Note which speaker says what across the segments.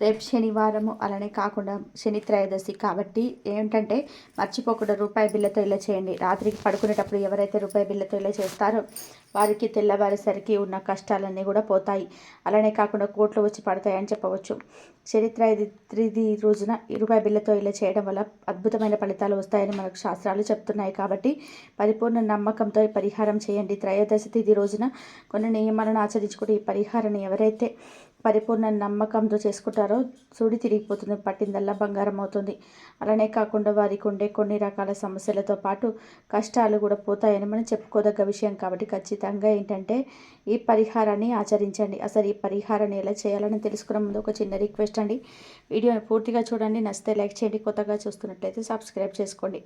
Speaker 1: రేపు శనివారము అలానే కాకుండా శని త్రయోదశి కాబట్టి ఏంటంటే మర్చిపోకుండా రూపాయి బిల్లతో ఇలా చేయండి. రాత్రికి పడుకునేటప్పుడు ఎవరైతే రూపాయి బిల్లతో ఇలా చేస్తారో వారికి తెల్లవారేసరికి ఉన్న కష్టాలన్నీ కూడా పోతాయి. అలానే కాకుండా కోట్లు వచ్చి పడతాయని చెప్పవచ్చు. చరిత్ర త్రిది రోజున రూపాయి బిల్లతో ఇలా చేయడం వల్ల అద్భుతమైన ఫలితాలు వస్తాయని మనకు శాస్త్రాలు చెప్తున్నాయి కాబట్టి పరిపూర్ణ నమ్మకంతో ఈ పరిహారం చేయండి. త్రయోదశి తిథి రోజున కొన్ని నియమాలను ఆచరించుకుంటే ఈ పరిహారాన్ని ఎవరైతే పరిపూర్ణ నమ్మకంతో చేసుకుంటారో సుడి తిరిగిపోతుంది పట్టిందల్లా బంగారం అవుతుంది. అలానే కాకుండా వారికి ఉండే కొన్ని రకాల సమస్యలతో పాటు కష్టాలు కూడా పోతాయని మనం చెప్పుకోదగ్గ విషయం. కాబట్టి ఖచ్చితంగా ఏంటంటే ఈ పరిహారాన్ని ఆచరించండి. అసలు ఈ పరిహారాన్ని ఎలా చేయాలని తెలుసుకునే ముందు ఒక చిన్న రిక్వెస్ట్ అండి. వీడియోని పూర్తిగా చూడండి. నచ్చితే లైక్ చేయండి. కొత్తగా చూస్తున్నట్లయితే సబ్స్క్రైబ్ చేసుకోండి.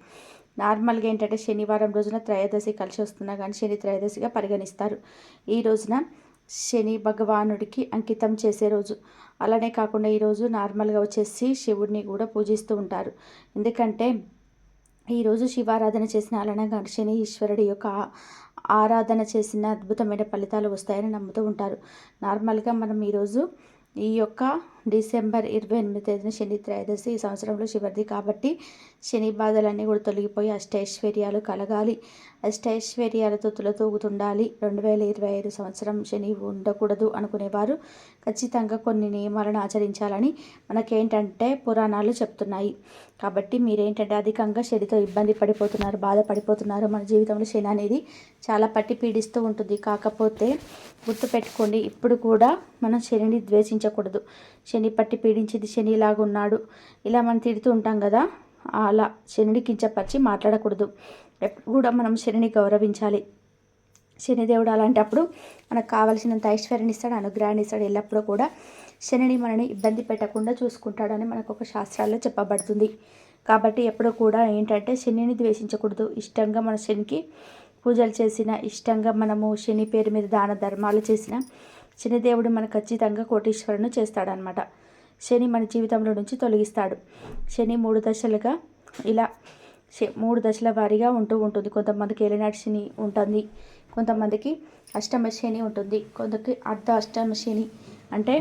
Speaker 1: నార్మల్గా ఏంటంటే శనివారం రోజున త్రయోదశి కలిసి వస్తున్నా కానీ శని త్రయోదశిగా పరిగణిస్తారు. ఈ రోజున శని భగవానుడికి అంకితం చేసే రోజు. అలానే కాకుండా ఈరోజు నార్మల్గా వచ్చేసి శివుడిని కూడా పూజిస్తూ ఉంటారు. ఎందుకంటే ఈరోజు శివారాధన చేసిన అలానే శని ఈశ్వరుడి యొక్క ఆరాధన చేసిన అద్భుతమైన ఫలితాలు వస్తాయని నమ్ముతూ ఉంటారు. నార్మల్గా మనం ఈరోజు ఈ యొక్క డిసెంబర్ ఇరవై ఎనిమిది తేదీన శని త్రయోదశి ఈ సంవత్సరంలో శివర్ది. కాబట్టి శని బాధలన్నీ కూడా తొలగిపోయి అష్టైశ్వర్యాలు కలగాలి. అష్టైశ్వర్యాలతో తులతూగుతుండాలి రెండు వేల ఇరవై ఐదు సంవత్సరం శని ఉండకూడదు అనుకునేవారు. ఖచ్చితంగా కొన్ని నియమాలను ఆచరించాలని మనకేంటంటే పురాణాలు చెప్తున్నాయి. కాబట్టి మీరేంటంటే అధికంగా శనితో ఇబ్బంది పడిపోతున్నారు బాధపడిపోతున్నారు. మన జీవితంలో శని అనేది చాలా పట్టి పీడిస్తూ ఉంటుంది. కాకపోతే గుర్తుపెట్టుకోండి ఇప్పుడు కూడా మనం శనిని ద్వేషించకూడదు. శని పట్టి పీడించింది శనిలాగా ఉన్నాడు. ఇలా మనం తిడుతూ ఉంటాం కదా అలా శనిని కించపరిచి మాట్లాడకూడదు. ఎప్పుడు కూడా మనం శనిని గౌరవించాలి. శనిదేవుడు అలాంటప్పుడు మనకు కావలసినంత ఐశ్వర్యాన్ని ఇస్తాడు అనుగ్రహాన్ని ఇస్తాడు. ఎల్లప్పుడూ కూడా శనిని మనని ఇబ్బంది పెట్టకుండా చూసుకుంటాడని మనకు ఒక శాస్త్రాల్లో చెప్పబడుతుంది. కాబట్టి ఎప్పుడు కూడా ఏంటంటే శనిని ద్వేషించకూడదు. ఇష్టంగా మన శనికి పూజలు చేసిన ఇష్టంగా మనము శని పేరు మీద దాన ధర్మాలు చేసిన శనిదేవుడు మన ఖచ్చితంగా కోటీశ్వరుని చేస్తాడనమాట శని మన జీవితంలో నుంచి తొలగిస్తాడు. శని మూడు దశలుగా ఇలా మూడు దశల వారీగా ఉంటూ ఉంటుంది. కొంతమందికి ఏలినాటి శని ఉంటుంది. కొంతమందికి అష్టమ శని ఉంటుంది. కొందరికి అర్ధ అష్టమ శని అంటే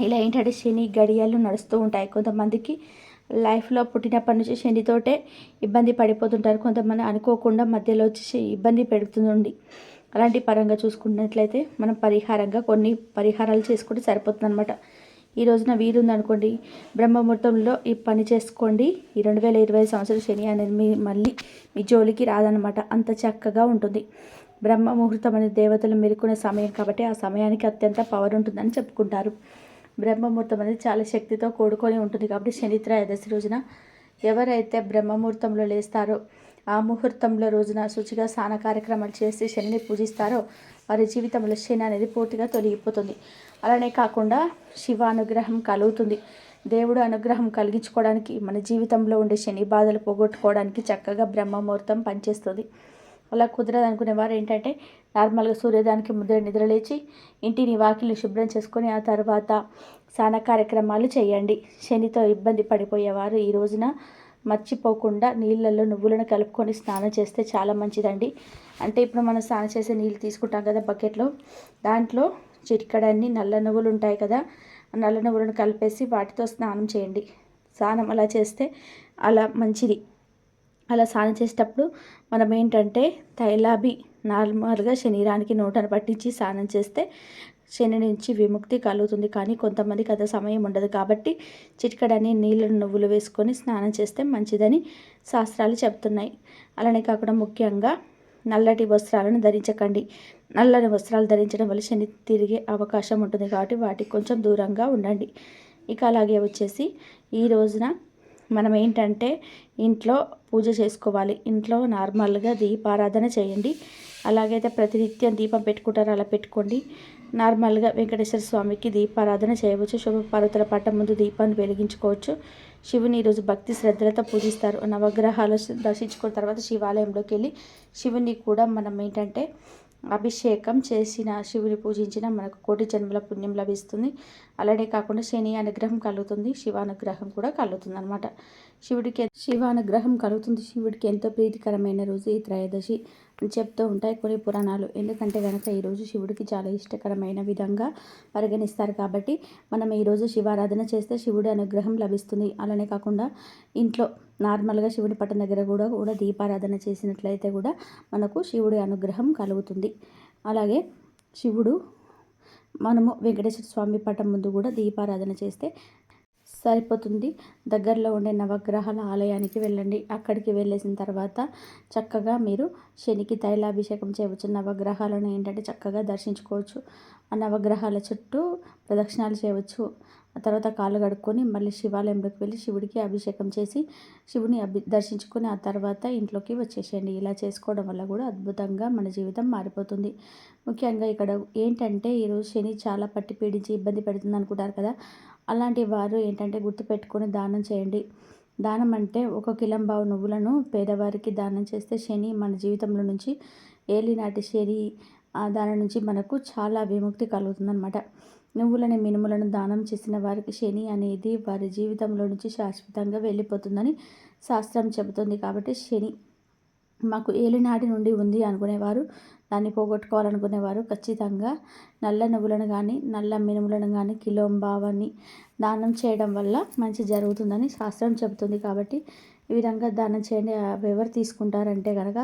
Speaker 1: ఇలా ఏంటంటే శని గడియాలు నడుస్తూ ఉంటాయి. కొంతమందికి లైఫ్లో పుట్టినప్పటి నుంచి శనితోటే ఇబ్బంది పడిపోతుంటారు. కొంతమంది అనుకోకుండా మధ్యలో వచ్చి ఇబ్బంది పెడుతుంది అలాంటి పరంగా చూసుకున్నట్లయితే మనం పరిహారంగా కొన్ని పరిహారాలు చేసుకుంటే సరిపోతుంది అనమాట ఈ రోజున వీలుందనుకోండి బ్రహ్మముహూర్తంలో ఈ పని చేసుకోండి. ఈ రెండు వేల ఇరవై సంవత్సరం శని అనేది మీ మళ్ళీ మీ జోలికి రాదనమాట అంత చక్కగా ఉంటుంది. బ్రహ్మ ముహూర్తం అనేది దేవతలు మెరుకునే సమయం కాబట్టి ఆ సమయానికి అత్యంత పవర్ ఉంటుందని చెప్పుకుంటారు. బ్రహ్మముహూర్తం అనేది చాలా శక్తితో కూడుకొని ఉంటుంది కాబట్టి శని త్రయోదశి రోజున ఎవరైతే బ్రహ్మముహూర్తంలో లేస్తారో ఆ ముహూర్తంలో రోజున శుచిగా స్నాన కార్యక్రమాలు చేసి శనిని పూజిస్తారో వారి జీవితంలో శని అనేది పూర్తిగా తొలగిపోతుంది. అలానే కాకుండా శివ అనుగ్రహం కలుగుతుంది. దేవుడు అనుగ్రహం కలిగించుకోవడానికి మన జీవితంలో ఉండే శని బాధలు పోగొట్టుకోవడానికి చక్కగా బ్రహ్మముహూర్తం పనిచేస్తుంది. అలా కుదరదు అనుకునే వారు ఏంటంటే నార్మల్గా సూర్యోదయానికి ముద్ర నిద్రలేచి ఇంటిని వాకిలు శుభ్రం చేసుకొని ఆ తర్వాత స్నాన కార్యక్రమాలు చేయండి. శనితో ఇబ్బంది పడిపోయేవారు ఈ రోజున మర్చిపోకుండా నీళ్ళల్లో నువ్వులను కలుపుకొని స్నానం చేస్తే చాలా మంచిదండి. అంటే ఇప్పుడు మనం స్నానం చేసే నీళ్ళు తీసుకుంటాం కదా బకెట్లో. దాంట్లో చిటికడన్ని నల్ల నువ్వులు ఉంటాయి కదా నల్ల నువ్వులను కలిపేసి వాటితో స్నానం చేయండి. స్నానం అలా చేస్తే అలా మంచిది. అలా స్నానం చేసేటప్పుడు మనం ఏంటంటే తైలాబి నార్మల్గా శరీరానికి నూటను పట్టించి స్నానం చేస్తే శని నుంచి విముక్తి కలుగుతుంది. కానీ కొంతమందికి అదే సమయం ఉండదు. కాబట్టి చిటికడని నీళ్ళను నువ్వులు వేసుకొని స్నానం చేస్తే మంచిదని శాస్త్రాలు చెప్తున్నాయి. అలానే కాకుండా ముఖ్యంగా నల్లటి వస్త్రాలను ధరించకండి. నల్లని వస్త్రాలు ధరించడం వల్ల శని తిరిగే అవకాశం ఉంటుంది. కాబట్టి వాటికి కొంచెం దూరంగా ఉండండి. ఇక అలాగే వచ్చేసి ఈ రోజున మనం ఏంటంటే ఇంట్లో పూజ చేసుకోవాలి. ఇంట్లో నార్మల్గా దీపారాధన చేయండి. అలాగైతే ప్రతినిత్యం దీపం పెట్టుకుంటారు. అలా పెట్టుకోండి. నార్మల్గా వెంకటేశ్వర స్వామికి దీపారాధన చేయవచ్చు. శుభ పార్వతుల పట్టం ముందు దీపాన్ని వెలిగించుకోవచ్చు. శివుని ఈరోజు భక్తి శ్రద్ధలతో పూజిస్తారు. నవగ్రహాలు దర్శించుకున్న తర్వాత శివాలయంలోకి వెళ్ళి శివుని కూడా మనం ఏంటంటే అభిషేకం చేసిన శివుని పూజించిన మనకు కోటి జన్మల పుణ్యం లభిస్తుంది. అలానే కాకుండా శని అనుగ్రహం కలుగుతుంది. శివానుగ్రహం కూడా కలుగుతుంది అనమాట శివుడికి శివానుగ్రహం కలుగుతుంది. శివుడికి ఎంతో ప్రీతికరమైన రోజు ఈ త్రయోదశి. చెప్తూ ఉంటాయి కొన్ని పురాణాలు. ఎందుకంటే కనుక ఈరోజు శివుడికి చాలా ఇష్టకరమైన విధంగా పరిగణిస్తారు కాబట్టి మనం ఈరోజు శివారాధన చేస్తే శివుడి అనుగ్రహం లభిస్తుంది. అలానే కాకుండా ఇంట్లో నార్మల్గా శివుడి పట్టణ దగ్గర కూడా కూడా దీపారాధన చేసినట్లయితే కూడా మనకు శివుడి అనుగ్రహం కలుగుతుంది. అలాగే శివుడు మనము వెంకటేశ్వర స్వామి పటం ముందు కూడా దీపారాధన చేస్తే సరిపోతుంది. దగ్గరలో ఉండే నవగ్రహాల ఆలయానికి వెళ్ళండి. అక్కడికి వెళ్ళేసిన తర్వాత చక్కగా మీరు శనికి తైలాభిషేకం చేయవచ్చు. నవగ్రహాలను ఏంటంటే చక్కగా దర్శించుకోవచ్చు. ఆ నవగ్రహాల చుట్టూ ప్రదక్షిణాలు చేయవచ్చు. ఆ తర్వాత కాళ్ళు కడుక్కొని మళ్ళీ శివాలయంలోకి వెళ్ళి శివుడికి అభిషేకం చేసి శివుని అభి దర్శించుకొని ఆ తర్వాత ఇంట్లోకి వచ్చేసేయండి. ఇలా చేసుకోవడం వల్ల కూడా అద్భుతంగా మన జీవితం మారిపోతుంది. ముఖ్యంగా ఇక్కడ ఏంటంటే ఈరోజు శని చాలా పట్టి పీడించి ఇబ్బంది పెడుతుంది అనుకుంటారు కదా. అలాంటి వారు ఏంటంటే గుర్తుపెట్టుకొని దానం చేయండి. దానం అంటే ఒక కిలంబావు నువ్వులను పేదవారికి దానం చేస్తే శని మన జీవితంలో నుంచి ఏలినాటి శని దాని నుంచి మనకు చాలా విముక్తి కలుగుతుందన్నమాట. నువ్వులని మినుములను దానం చేసిన వారికి శని అనేది వారి జీవితంలో నుంచి శాశ్వతంగా వెళ్ళిపోతుందని శాస్త్రం చెబుతుంది కాబట్టి శని మాకు ఏలినాటి నుండి ఉంది అనుకునేవారు దాన్ని పోగొట్టుకోవాలనుకునేవారు. ఖచ్చితంగా నల్ల నువ్వులను కానీ నల్ల మినుములను కానీ కిలోంబావని దానం చేయడం వల్ల మంచి జరుగుతుందని శాస్త్రం చెబుతుంది కాబట్టి ఈ విధంగా దానం చేయండి ఎవరు తీసుకుంటారంటే కనుక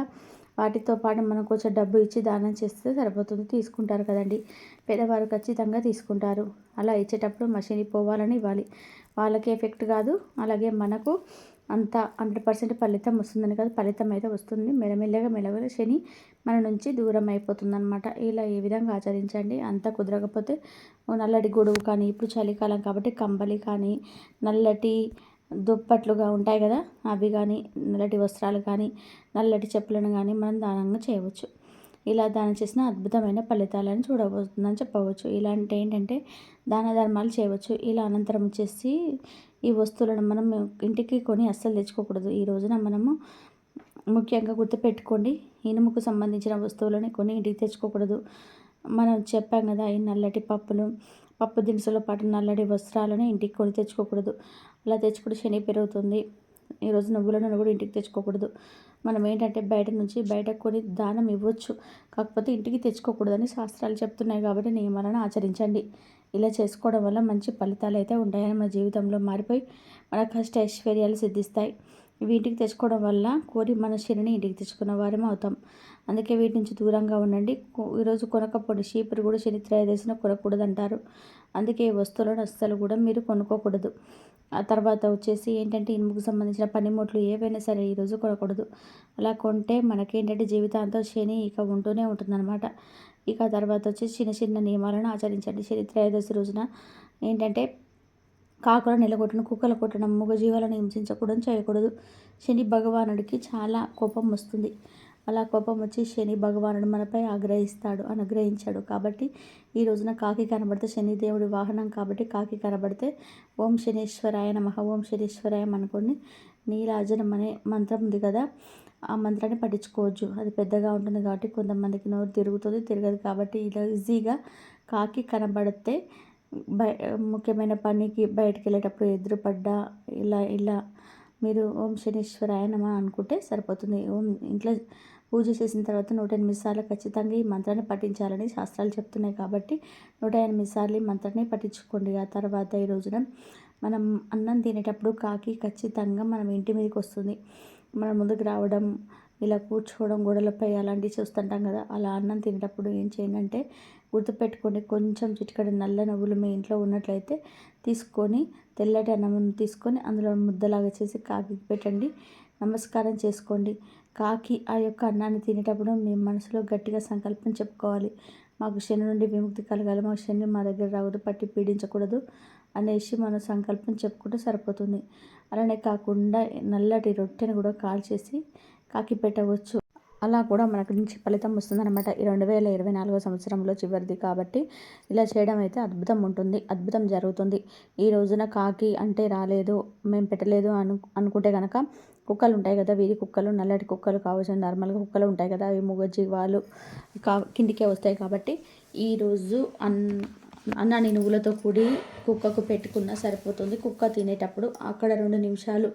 Speaker 1: వాటితో పాటు మనం కొంచెం డబ్బు ఇచ్చి దానం చేస్తే సరిపోతుంది. తీసుకుంటారు కదండి. పేదవారు ఖచ్చితంగా తీసుకుంటారు. అలా ఇచ్చేటప్పుడు మషిని పోవాలని ఇవ్వాలి. వాళ్ళకి ఎఫెక్ట్ కాదు. అలాగే మనకు అంత హండ్రెడ్ పర్సెంట్ ఫలితం వస్తుందని కాదు. ఫలితం అయితే వస్తుంది. మెల్లమెల్లగా మెల్లగా శని మన నుంచి దూరం అయిపోతుంది అనమాట ఇలా ఏ విధంగా ఆచరించండి. అంత కుదరకపోతే నల్లటి గొడుగు కానీ ఇప్పుడు చలికాలం కాబట్టి కంబలి కానీ నల్లటి దుప్పట్లుగా ఉంటాయి కదా అవి కానీ నల్లటి వస్త్రాలు కానీ నల్లటి చెప్పులను కానీ మనం దానంగా చేయవచ్చు. ఇలా దానం చేసిన అద్భుతమైన ఫలితాలను చూడబోతుందని చెప్పవచ్చు. ఇలాంటి ఏంటంటే దాన ధర్మాలు చేయవచ్చు. ఇలా అనంతరం వచ్చేసి ఈ వస్తువులను మనం ఇంటికి కొని అస్సలు తెచ్చుకోకూడదు. ఈ రోజున మనము ముఖ్యంగా గుర్తుపెట్టుకోండి ఇనుముకు సంబంధించిన వస్తువులని కొని ఇంటికి తెచ్చుకోకూడదు. మనం చెప్పాం కదా ఈ నల్లటి పప్పులు పప్పు దినుసులు పాటు నల్లడి వస్త్రాలను ఇంటికి కొని తెచ్చుకోకూడదు. అలా తెచ్చుకుంటే శని పెరుగుతుంది ఈరోజు నువ్వులను కూడా ఇంటికి తెచ్చుకోకూడదు. మనం ఏంటంటే బయట నుంచి బయట కొని దానం ఇవ్వచ్చు. కాకపోతే ఇంటికి తెచ్చుకోకూడదని శాస్త్రాలు చెప్తున్నాయి కాబట్టి నియమాలను ఆచరించండి. ఇలా చేసుకోవడం వల్ల మంచి ఫలితాలు అయితే ఉంటాయని మన జీవితంలో మారిపోయి మన కష్ట ఐశ్వర్యాలు సిద్ధిస్తాయి. వీటికి తెచ్చుకోవడం వల్ల కోరి మన ఇంటికి తెచ్చుకున్న వారం అవుతాం. అందుకే వీటి నుంచి దూరంగా ఉండండి. ఈరోజు కొనకపోండి షీపురు కూడా శని త్రయోదశిన కొనకూడదు అంటారు అందుకే ఈ వస్తువులను అస్సలు కూడా మీరు కొనుక్కోకూడదు. ఆ తర్వాత వచ్చేసి ఏంటంటే ఇనుముకు సంబంధించిన పనిముట్లు ఏవైనా సరే ఈరోజు కొనకూడదు. అలా కొంటే మనకేంటంటే జీవితాంతం శని ఇక ఉంటూనే ఉంటుందన్నమాట. ఇక తర్వాత వచ్చి చిన్న చిన్న నియమాలను ఆచరించండి. శని త్రయోదశి రోజున ఏంటంటే కాకుల నిలగొట్టడం కుక్కలు కొట్టడం మూగజీవాలను హింసించకూడదు చేయకూడదు. శని భగవానుడికి చాలా కోపం వస్తుంది. అలా కోపం వచ్చి శని భగవానుడు మనపై ఆగ్రహిస్తాడు అనుగ్రహించాడు కాబట్టి ఈ రోజున కాకి కనబడితే శనిదేవుడి వాహనం కాబట్టి కాకి కనబడితే ఓం శనీశ్వరాయ నమ ఓం శనీశ్వరాయ అనుకోండి. నీలాజనం అనే మంత్రం ఉంది కదా ఆ మంత్రాన్ని పట్టించుకోవచ్చు అది పెద్దగా ఉంటుంది కాబట్టి కొంతమందికి నోరు తిరుగుతుంది తిరగదు కాబట్టి ఇలా ఈజీగా కాకి కనబడితే బయ ముఖ్యమైన పనికి బయటికి వెళ్ళేటప్పుడు ఎదురుపడ్డా ఇలా ఇలా మీరు ఓం శనీశ్వరాయ నమ అనుకుంటే సరిపోతుంది. ఓం ఇంట్లో పూజ చేసిన తర్వాత నూట ఎనిమిది సార్లు ఖచ్చితంగా ఈ మంత్రాన్ని పఠించాలని శాస్త్రాలు చెప్తున్నాయి కాబట్టి నూట ఎనిమిది సార్లు ఈ మంత్రాన్ని పఠించుకోండి. ఆ తర్వాత ఈ రోజున మనం అన్నం తినేటప్పుడు కాకి ఖచ్చితంగా మనం ఇంటి మీదకి వస్తుంది. మన ముందుకు రావడం ఇలా కూర్చోవడం గోడలపై అలాంటివి చూస్తుంటాం కదా అలా అన్నం తినేటప్పుడు ఏం చేయండి అంటే గుర్తుపెట్టుకోండి. కొంచెం చిటికడ నల్ల నవ్వులు మీ ఇంట్లో ఉన్నట్లయితే తీసుకొని తెల్లటి అన్నం తీసుకొని అందులో ముద్దలాగా చేసి కాకి పెట్టండి. నమస్కారం చేసుకోండి. కాకి ఆ యొక్క అన్నాన్ని తినేటప్పుడు మీ మనసులో గట్టిగా సంకల్పం చెప్పుకోవాలి. మాకు శని నుండి విముక్తి కలగాలి. మా శని మా దగ్గర రావద్దు. పట్టి పీడించకూడదు అనేసి మనం సంకల్పం చెప్పుకుంటే సరిపోతుంది. అలానే కాకుండా నల్లటి రొట్టెని కూడా కాల్చేసి కాకి పెట్టవచ్చు. అలా కూడా మనకు నుంచి ఫలితం వస్తుందన్నమాట. ఈ రెండు వేల ఇరవై నాలుగో సంవత్సరంలో చివరిది కాబట్టి ఇలా చేయడం అయితే అద్భుతం ఉంటుంది. అద్భుతం జరుగుతుంది. ఈ రోజున కాకి అంటే రాలేదు మేము పెట్టలేదు అను అనుకుంటే కనుక కుక్కలు ఉంటాయి కదా వీధి కుక్కలు నల్లటి కుక్కలు కావచ్చు నార్మల్గా కుక్కలు ఉంటాయి కదా అవి మూగజీవాలు కా కిందికే వస్తాయి కాబట్టి ఈరోజు అన్ అన్నాన్ని నువ్వులతో కూడి కుక్కకు పెట్టుకున్నా సరిపోతుంది. కుక్క తినేటప్పుడు అక్కడ రెండు నిమిషాలు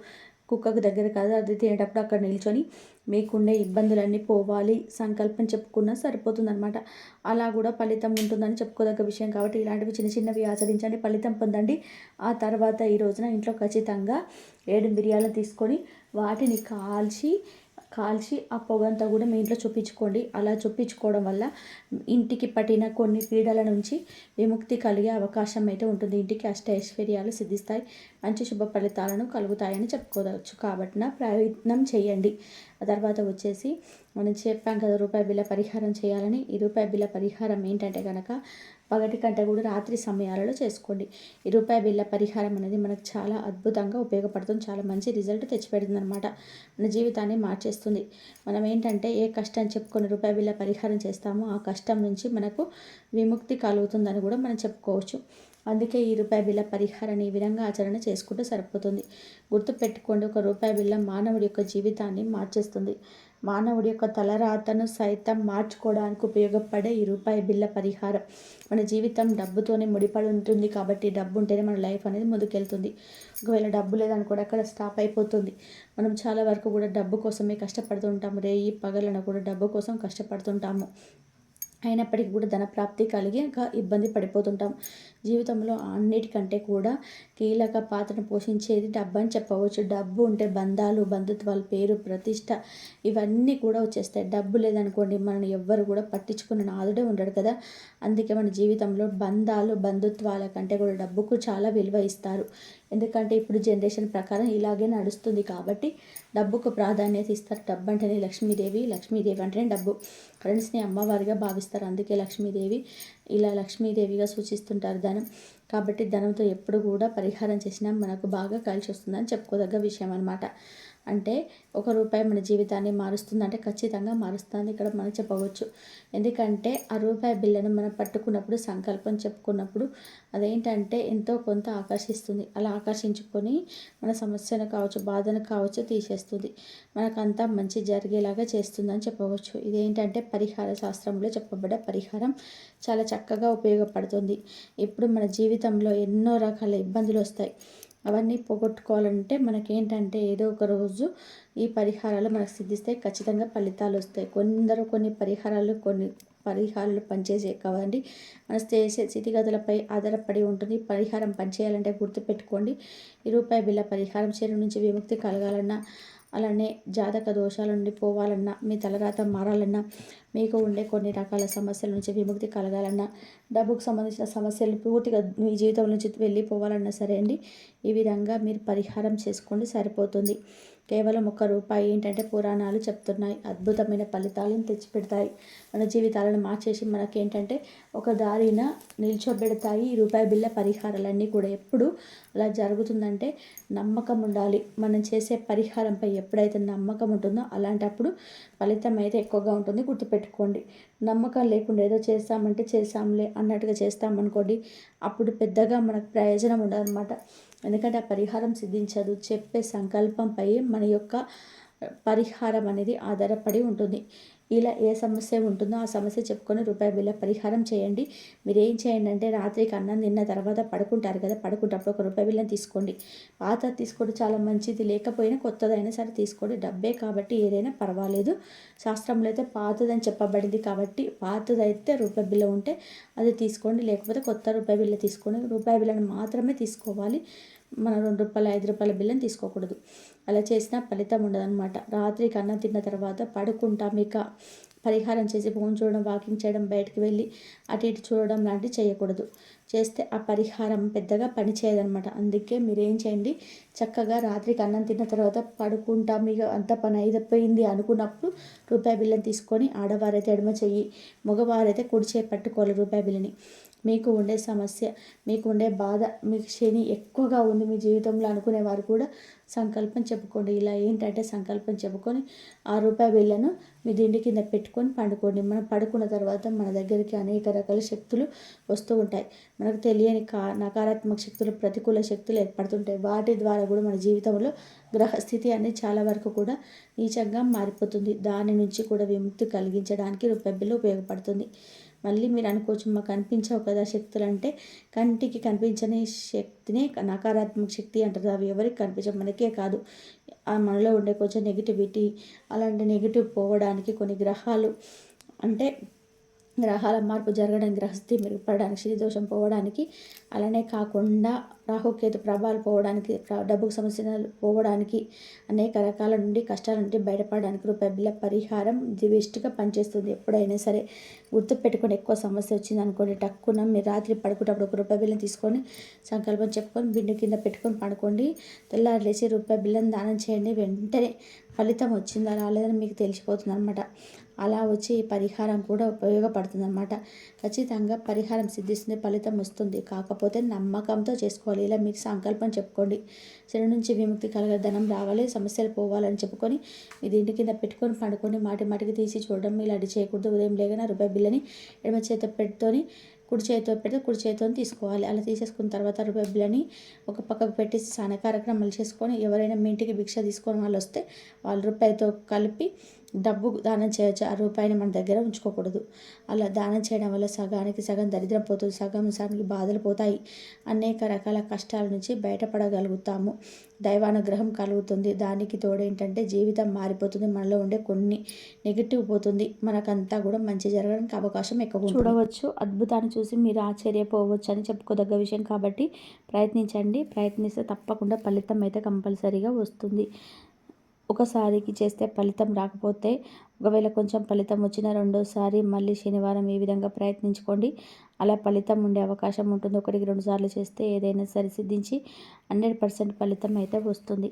Speaker 1: కుక్కకు దగ్గర కాదు అది తినేటప్పుడు అక్కడ నిల్చొని మీకుండే ఇబ్బందులన్నీ పోవాలి సంకల్పం చెప్పుకున్నా సరిపోతుందన్నమాట. అలా కూడా ఫలితం ఉంటుందని చెప్పుకోదగ్గ విషయం కాబట్టి ఇలాంటివి చిన్న చిన్నవి ఆచరించండి ఫలితం పొందండి. ఆ తర్వాత ఈ రోజున ఇంట్లో ఖచ్చితంగా ఏడు మిరియాలను తీసుకొని వాటిని కాల్చి కాల్చి ఆ పొగంతా కూడా మీ ఇంట్లో చూపించుకోండి. అలా చూపించుకోవడం వల్ల ఇంటికి పట్టిన కొన్ని పీడల నుంచి విముక్తి కలిగే అవకాశం అయితే ఉంటుంది. ఇంటికి అష్ట ఐశ్వర్యాలు సిద్ధిస్తాయి. మంచి శుభ ఫలితాలను కలుగుతాయని చెప్పుకోవచ్చు కాబట్టి నా ప్రయత్నం చేయండి. తర్వాత వచ్చేసి మనం చెప్పాం కదా రూపాయి బిల్ల పరిహారం చేయాలని. ఈ రూపాయి బిల్ల పరిహారం ఏంటంటే కనుక పగటి కంటే కూడా రాత్రి సమయాలలో చేసుకోండి. ఈ రూపాయి బిల్ల పరిహారం అనేది మనకు చాలా అద్భుతంగా ఉపయోగపడుతుంది. చాలా మంచి రిజల్ట్ తెచ్చిపెడుతుంది అనమాట మన జీవితాన్ని మార్చేస్తుంది. మనం ఏంటంటే ఏ కష్టం చెప్పుకొని రూపాయి బిల్ల పరిహారం చేస్తామో ఆ కష్టం నుంచి మనకు విముక్తి కలుగుతుందని కూడా మనం చెప్పుకోవచ్చు. అందుకే ఈ రూపాయి బిళ్ళ పరిహారాన్ని ఈ విధంగా ఆచరణ చేసుకుంటే సరిపోతుంది. గుర్తుపెట్టుకోండి ఒక రూపాయి బిల్ల మానవుడి యొక్క జీవితాన్ని మార్చేస్తుంది. మానవుడి యొక్క తలరాతను సైతం మార్చుకోవడానికి ఉపయోగపడే ఈ రూపాయి బిల్ల పరిహారం. మన జీవితం డబ్బుతోనే ముడిపడి ఉంటుంది కాబట్టి డబ్బు ఉంటేనే మన లైఫ్ అనేది ముందుకెళ్తుంది. ఒకవేళ డబ్బు లేదనుకోండి అక్కడ స్టాప్ అయిపోతుంది. మనం చాలా వరకు కూడా డబ్బు కోసమే కష్టపడుతుంటాము ఈ పగలను కూడా డబ్బు కోసం కష్టపడుతుంటాము అయినప్పటికీ కూడా ధన ప్రాప్తి కలిగి ఇంకా ఇబ్బంది పడిపోతుంటాం జీవితంలో అన్నిటికంటే కూడా కీలక పాత్రను పోషించేది డబ్బు అని చెప్పవచ్చు. డబ్బు ఉంటే బంధాలు బంధుత్వాలు పేరు ప్రతిష్ట ఇవన్నీ కూడా వచ్చేస్తాయి. డబ్బు లేదనుకోండి మనం ఎవ్వరు కూడా పట్టించుకున్న నాదుడే ఉండడు కదా. అందుకే మన జీవితంలో బంధాలు బంధుత్వాల కంటే కూడా డబ్బుకు చాలా విలువ ఇస్తారు. ఎందుకంటే ఇప్పుడు జనరేషన్ ప్రకారం ఇలాగే నడుస్తుంది కాబట్టి డబ్బుకు ప్రాధాన్యత ఇస్తారు. డబ్బు అంటేనే లక్ష్మీదేవి లక్ష్మీదేవి అంటేనే డబ్బు. ఫ్రెండ్స్ని అమ్మవారిగా భావిస్తారు. అందుకే లక్ష్మీదేవి ఇలా లక్ష్మీదేవిగా సూచిస్తుంటారు ధనం. కాబట్టి ధనంతో ఎప్పుడు కూడా పరిహారం చేసినా మనకు బాగా కలిసి వస్తుందని చెప్పుకోదగ్గ విషయం అనమాట అంటే ఒక రూపాయి మన జీవితాన్ని మారుస్తుంది అంటే ఖచ్చితంగా మారుస్తుంది ఇక్కడ మనం చెప్పవచ్చు. ఎందుకంటే ఆ రూపాయి బిల్లను మనం పట్టుకున్నప్పుడు సంకల్పం చెప్పుకున్నప్పుడు అదేంటంటే ఎంతో కొంత ఆకర్షిస్తుంది. అలా ఆకర్షించుకొని మన సమస్యను కావచ్చు బాధను కావచ్చు తీసేస్తుంది. మనకంతా మంచి జరిగేలాగా చేస్తుందని చెప్పవచ్చు. ఇదేంటంటే పరిహార శాస్త్రంలో చెప్పబడ్డ పరిహారం చాలా చక్కగా ఉపయోగపడుతుంది. ఇప్పుడు మన జీవితంలో ఎన్నో రకాల ఇబ్బందులు వస్తాయి. అవన్నీ పోగొట్టుకోవాలంటే మనకేంటంటే ఏదో ఒక రోజు ఈ పరిహారాలు మనకు సిద్ధిస్తే ఖచ్చితంగా ఫలితాలు వస్తాయి. కొందరు కొన్ని పరిహారాలు కొన్ని పరిహారాలు పనిచేసే కావండి మన చేసే స్థితిగతులపై ఆధారపడి ఉంటుంది. పరిహారం పనిచేయాలంటే గుర్తుపెట్టుకోండి. ఈ రూపాయి బిల్ల పరిహారం చేరు నుంచి విముక్తి కలగాలన్నా అలానే జాతక దోషాల నుండి పోవాలన్నా మీ తలరాత మారాలన్నా మీకు ఉండే కొన్ని రకాల సమస్యల నుంచి విముక్తి కలగాలన్నా డబ్బుకు సంబంధించిన సమస్యలు పూర్తిగా మీ జీవితం నుంచి వెళ్ళిపోవాలన్నా సరే అండి ఈ విధంగా మీరు పరిహారం చేసుకోండి సరిపోతుంది. కేవలం ఒక రూపాయి ఏంటంటే పురాణాలు చెప్తున్నాయి. అద్భుతమైన ఫలితాలను తెచ్చిపెడతాయి. మన జీవితాలను మార్చేసి మనకేంటంటే ఒక దారిన నిల్చోబెడతాయి. ఈ రూపాయి బిల్ల పరిహారాలన్నీ కూడా ఎప్పుడు అలా జరుగుతుందంటే నమ్మకం ఉండాలి. మనం చేసే పరిహారంపై ఎప్పుడైతే నమ్మకం ఉంటుందో అలాంటప్పుడు ఫలితం అయితే ఎక్కువగా ఉంటుంది. గుర్తుపెట్టుకోండి. నమ్మకం లేకుండా ఏదో చేస్తామంటే చేస్తాంలే అన్నట్టుగా చేస్తామనుకోండి అప్పుడు పెద్దగా మనకు ప్రయోజనం ఉండదన్నమాట. ఎందుకంటే ఆ పరిహారం సిద్ధించదు. చెప్పే సంకల్పంపై మన యొక్క పరిహారం అనేది ఆధారపడి ఉంటుంది. ఇలా ఏ సమస్య ఉంటుందో ఆ సమస్య చెప్పుకొని రూపాయి బిల్ల పరిహారం చేయండి. మీరు ఏం చేయండి అంటే రాత్రికి అన్నం తిన్న తర్వాత పడుకుంటారు కదా పడుకుంటప్పుడు ఒక రూపాయి బిల్లని తీసుకోండి. పాత తీసుకోవడం చాలా మంచిది లేకపోయినా కొత్తదైనా సరే తీసుకోండి. డబ్బే కాబట్టి ఏదైనా పర్వాలేదు. శాస్త్రంలో అయితే పాతదని చెప్పబడింది కాబట్టి పాతదైతే రూపాయి బిల్ల ఉంటే అది తీసుకోండి. లేకపోతే కొత్త రూపాయి బిల్ల తీసుకోండి రూపాయి బిల్లను మాత్రమే తీసుకోవాలి. మనం రెండు రూపాయల ఐదు రూపాయల బిల్లని తీసుకోకూడదు. అలా చేసినా ఫలితం ఉండదన్నమాట. రాత్రికి అన్నం తిన్న తర్వాత పడుకుంటాం ఇక. పరిహారం చేసి ఫోన్ చూడడం వాకింగ్ చేయడం బయటకు వెళ్ళి అటు ఇటు చూడడం లాంటివి చేయకూడదు. చేస్తే ఆ పరిహారం పెద్దగా పని చేయదనమాట అందుకే మీరు ఏం చేయండి? చక్కగా రాత్రికి అన్నం తిన్న తర్వాత పడుకుంటాం ఇక. అంత పని అయిపోయింది అనుకున్నప్పుడు రూపాయి బిల్లని తీసుకొని ఆడవారైతే ఎడమ చెయ్యి మగవారైతే కుడి చేయి పట్టుకోవాలి రూపాయి బిల్లని. మీకు ఉండే సమస్య మీకు ఉండే బాధ మీకు శని ఎక్కువగా ఉంది మీ జీవితంలో అనుకునేవారు కూడా సంకల్పం చెప్పుకోండి. ఇలా ఏంటంటే సంకల్పం చెప్పుకొని ఆ రూపాయి బిళ్ళను మీ దిండి కింద పెట్టుకొని పండుకోండి. మనం పడుకున్న తర్వాత మన దగ్గరికి అనేక రకాల శక్తులు వస్తూ ఉంటాయి. మనకు తెలియని కా నకారాత్మక శక్తులు ప్రతికూల శక్తులు ఏర్పడుతుంటాయి. వాటి ద్వారా కూడా మన జీవితంలో గ్రహస్థితి అనేది చాలా వరకు కూడా నీచంగా మారిపోతుంది. దాని నుంచి కూడా విముక్తి కలిగించడానికి రూపాయి బిల్లు ఉపయోగపడుతుంది. మళ్ళీ మీరు అనుకోవచ్చు మాకు కనిపించవు కదా శక్తులు అంటే కంటికి కనిపించని శక్తిని నకారాత్మక శక్తి అంటారు. అవి ఎవరికి కనిపించవు? మనకే కాదు. ఆ మనలో ఉండే కొంచెం నెగిటివిటీ అలాంటి నెగిటివ్ పోవడానికి కొన్ని గ్రహాలు అంటే గ్రహాల మార్పు జరగడానికి గ్రహస్థితి మెరుగుపడడానికి శ్రీదోషం పోవడానికి అలానే కాకుండా రాహుకేతు ప్రభావాలు పోవడానికి డబ్బుకు సమస్యలు పోవడానికి అనేక రకాల నుండి కష్టాల నుండి బయటపడడానికి రూపాయి బిల్ల పరిహారం ఇది పనిచేస్తుంది. ఎప్పుడైనా సరే గుర్తుపెట్టుకొని ఎక్కువ సమస్య వచ్చింది అనుకోండి టక్కున మీరు రాత్రి పడుకున్నప్పుడు ఒక రూపాయి బిల్లం తీసుకొని సంకల్పం చెప్పుకొని బిండు కింద పెట్టుకొని పడుకోండి. తెల్లారి లేచి రూపాయి బిల్లం దానం చేయండి. వెంటనే ఫలితం వచ్చిందా రాలేదని మీకు తెలిసిపోతుంది అనమాట అలా వచ్చి ఈ పరిహారం కూడా ఉపయోగపడుతుంది అనమాట ఖచ్చితంగా పరిహారం సిద్ధిస్తుంది ఫలితం వస్తుంది. కాకపోతే నమ్మకంతో చేసుకోవాలి. ఇలా మీకు సంకల్పం చెప్పుకోండి. శని నుంచి విముక్తి కలగ ధనం రావాలి సమస్యలు పోవాలని చెప్పుకొని మీ దీంటి కింద పెట్టుకొని పండుకొని మాటి మాటికి తీసి చూడడం ఇలాంటి చేయకూడదు. ఉదయం లేకన రూపాయి బిల్లని ఎడమ చేత పెట్టుకొని కుడి చేతితో పెడితే కుడి చేతితో తీసుకోవాలి. అలా తీసేసుకున్న తర్వాత రూపాయి బిల్లని ఒక పక్కకు పెట్టి స్నాన కార్యక్రమాలు చేసుకొని ఎవరైనా మీ ఇంటికి భిక్ష తీసుకొని వాళ్ళు వస్తే వాళ్ళ రూపాయితో కలిపి డబ్బు దానం చేయొచ్చు. ఆ రూపాయిని మన దగ్గర ఉంచుకోకూడదు. అలా దానం చేయడం వల్ల సగానికి సగం దరిద్రం పోతుంది. సగం సగానికి బాధలు పోతాయి. అనేక రకాల కష్టాల నుంచి బయటపడగలుగుతాము. దైవానుగ్రహం కలుగుతుంది. దానికి తోడేంటంటే జీవితం మారిపోతుంది. మనలో ఉండే కొన్ని నెగిటివ్ పోతుంది. మనకంతా కూడా మంచి జరగడానికి అవకాశం ఎక్కువ చూడవచ్చు. అద్భుతాన్ని చూసి మీరు ఆశ్చర్యపోవచ్చు అని చెప్పుకోదగ్గ విషయం కాబట్టి ప్రయత్నించండి. ప్రయత్నిస్తే తప్పకుండా ఫలితం అయితే కంపల్సరీగా వస్తుంది. ఒకసారికి చేస్తే ఫలితం రాకపోతే ఒకవేళ కొంచెం ఫలితం వచ్చిన రెండోసారి మళ్ళీ శనివారం ఈ విధంగా ప్రయత్నించుకోండి. అలా ఫలితం ఉండే అవకాశం ఉంటుంది. ఒకటికి రెండు సార్లు చేస్తే ఏదైనా సరి సిద్ధించి హండ్రెడ్ పర్సెంట్ ఫలితం అయితే వస్తుంది.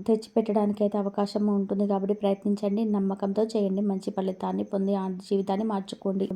Speaker 1: తెచ్చిపెట్టడానికి అయితే అవకాశం ఉంటుంది కాబట్టి ప్రయత్నించండి. నమ్మకంతో చేయండి. మంచి ఫలితాన్ని పొంది జీవితాన్ని మార్చుకోండి.